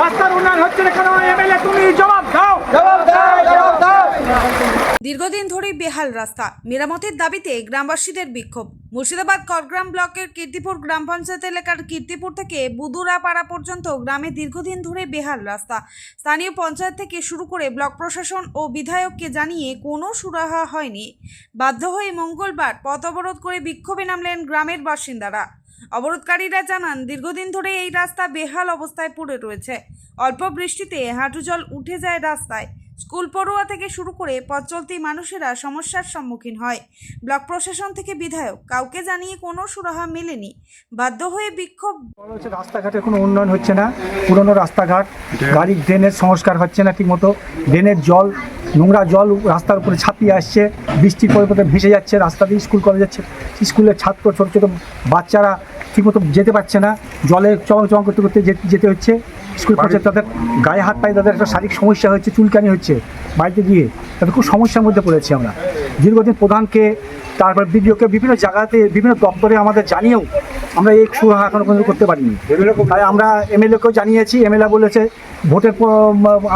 রাস্তার উন্নয়ন হচ্ছে না কেন? এমএলএ তুমি জবাব দাও। দীর্ঘদিন ধরেই বেহাল রাস্তা। মেরামতের দাবিতে গ্রামবাসীদের বিক্ষোভ। মুর্শিদাবাদ করগ্রাম ব্লকের কীর্তিপুর গ্রাম পঞ্চায়েত এলাকার কীর্তিপুর থেকে বুদুরাপাড়া পর্যন্ত গ্রামে দীর্ঘদিন ধরে বেহাল রাস্তা। স্থানীয় পঞ্চায়েত থেকে শুরু করে ব্লক প্রশাসন ও বিধায়ককে জানিয়ে কোনো সুরাহা হয়নি। বাধ্য হয়ে মঙ্গলবার পথ অবরোধ করে বিক্ষোভে নামলেন গ্রামের বাসিন্দারা। অবরোধকারীরা জানান, দীর্ঘদিন ধরে এই রাস্তা বেহাল অবস্থায় পড়ে রয়েছে। অল্প বৃষ্টিতে হাঁটু জল উঠে যায় রাস্তায়। স্কুল পড়ুয়া থেকে শুরু করে পথ চলতি মানুষেরা সমস্যার সম্মুখীন হয়। ব্লক প্রশাসন থেকে বিধায়ক, কাউকে জানিয়ে কোনো সুরাহা মেলেনি। বাধ্য হয়ে বিক্ষোভ হচ্ছে রাস্তাঘাটের কোনো উন্নয়ন হচ্ছে না। পুরনো রাস্তাঘাট গাড়ির ড্রেনের সংস্কার হচ্ছে না ঠিকমতো। ড্রেনের জল নোংরা জল রাস্তার উপরে ছাপিয়ে আসছে বৃষ্টির পরে পরিবর্তে ভেসে যাচ্ছে রাস্তা দিয়ে স্কুল কলেজ ছে- স্কুলের ছাত্র ছোটো ছোটো বাচ্চারা ঠিকমতো যেতে পারছে না। জলে চমক চমক করতে করতে যেতে হচ্ছে। স্কুল কলেজে তাদের গায়ে হাত পায়ে তাদের একটা শারীরিক সমস্যা হচ্ছে চুলকানি হচ্ছে বাড়িতে গিয়ে। তাদের খুব সমস্যার মধ্যে পড়েছি আমরা। দীর্ঘদিন প্রধানকে তারপর বিডিওকে বিভিন্ন জায়গাতে বিভিন্ন দপ্তরে আমাদের জানিয়েও আমরা এই সুরাহা এখনও পর্যন্ত করতে পারিনি। তাই আমরা এমএলএকেও জানিয়েছি এমএলএ বলেছে ভোটের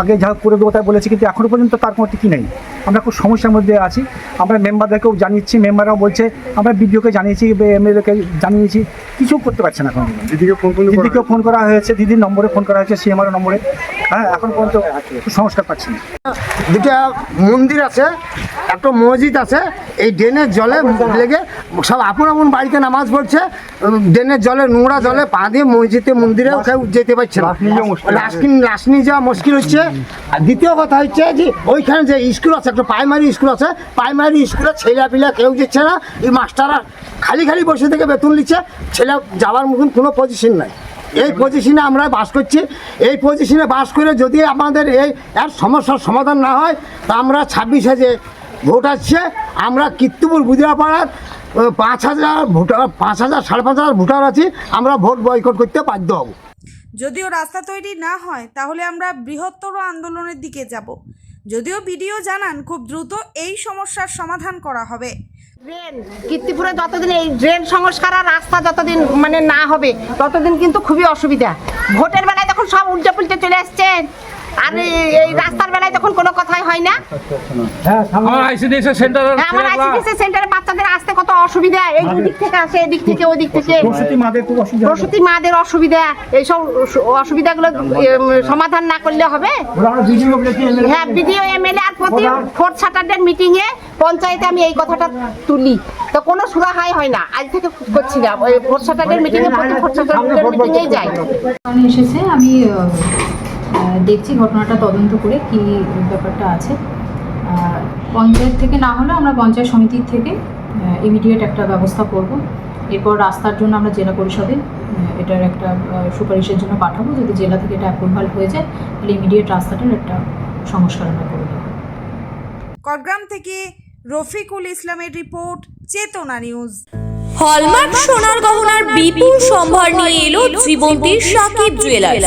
আগে যা করে দেবো তাই বলেছে কিন্তু এখনও পর্যন্ত তার কোনো টিকি নেই। আমরা খুব সমস্যার মধ্যে আছি। আমরা মেম্বারদেরকেও জানিয়েছি মেম্বাররাও বলছে আমরা বিডিওকে জানিয়েছি এমএলএকে জানিয়েছি কিছু করতে পারছে না এখন। দিদিকে ফোন দিদিকেও ফোন করা হয়েছে দিদির নম্বরে ফোন করা হয়েছে সিএমআর নম্বরে। হ্যাঁ এখন পর্যন্ত সংস্কার পাচ্ছি না। দুটা মন্দির আছে একটা মসজিদ আছে এই ড্রেনের জলে লেগে সব আপন আপন বাড়িতে নামাজ পড়ছে ড্রেনের জলে নোংরা জলে পা দিয়ে মসজিদে মন্দিরেও কেউ যেতে পারছে না। লাশ নিয়ে যাওয়া মুশকিল। লাশ নিয়ে যাওয়া মুশকিল হচ্ছে। আর দ্বিতীয় কথা হচ্ছে যে ওইখানে যে স্কুল আছে একটা প্রাইমারি স্কুল আছে প্রাইমারি স্কুলে ছেলে পিলা কেউ যাচ্ছে না। এই মাস্টাররা খালি খালি বসে থেকে বেতন নিচ্ছে ছেলে যাওয়ার মতন কোনো পজিশন নাই। এই পজিশনে আমরা বাস করছি। এই পজিশনে বাস করে যদি আমাদের এই এর সমস্যার সমাধান না হয় তা আমরা ছাব্বিশে যে ভোট আসছে আমরা কীর্তিপুর বুদিয়াপাড়ার পাঁচ হাজার ভোটার পাঁচ হাজার সাড়ে পাঁচ হাজার ভোটার আছি আমরা ভোট বয়কট করতে বাধ্য হব। যদিও রাস্তা তৈরি না হয় তাহলে আমরা বৃহত্তর আন্দোলনের দিকে যাব। যদিও ভিডিও জানান খুব দ্রুত এই সমস্যার সমাধান করা হবে। ড্রেন কীর্তিপুরে যতদিন এই ড্রেন সংস্কার আর রাস্তা যতদিন মানে না হবে ততদিন কিন্তু খুবই অসুবিধা। ভোটের বেলায় তখন সব উল্টে পুল্টে চলে আসছেন আর এই- এই রাস্তার বেলায় তখন কোনো কথাই হয় না। হ্যাঁ আমার আইসিডিএস সেন্টার হ্যাঁ, আমার আইসিডিএস সেন্টারে বাচ্চাদের আসতে কত অসুবিধা? এই দিক থেকে আসে এদিক থেকে ওই দিক থেকে। প্রসূতি মাদের খুব অসুবিধা প্রসূতি মাদের অসুবিধা। এইসব অসু- অসুবিধাগুলো সমাধান না করলে হবে। হ্যাঁ বিডিও এমএলএ আর প্রতি ফোর্থ স্যাটারডে মিটিং এ পঞ্চায়েতে আমি এই কথাটা তুলি। তো কোনো সুরাহাই হয় না। আজ থেকে করছি না। ওই ফোর্থ স্যাটারডে মিটিং এ প্রতি ফোর্থ স্যাটারডে মিটিং এই যাই এসেছে আমি দেখছি ঘটনাটা তদন্ত করে কি ব্যাপারটা আছে। পঞ্চায়েত থেকে না হলে আমরা পঞ্চায়েত সমিতির থেকে ইমিডিয়েট একটা ব্যবস্থা করব। এরপর রাস্তার জন্য আমরা জেলা পরিষদে এটার একটা সুপারিশের জন্য পাঠাবো। যদি জেলা থেকে এটা অ্যাপ্রুভাল হয়ে যায় তাহলে ইমিডিয়েট রাস্তাটার একটা সংস্কার আমরা করে দেবো করগ্রাম থেকে রফিকুল ইসলামের রিপোর্ট চেতনা নিউজ। হলমার্ক সোনার গহনার বিপুল সম্ভার নিয়ে এলো জীবন্তীর সাকিব জুয়েলার্স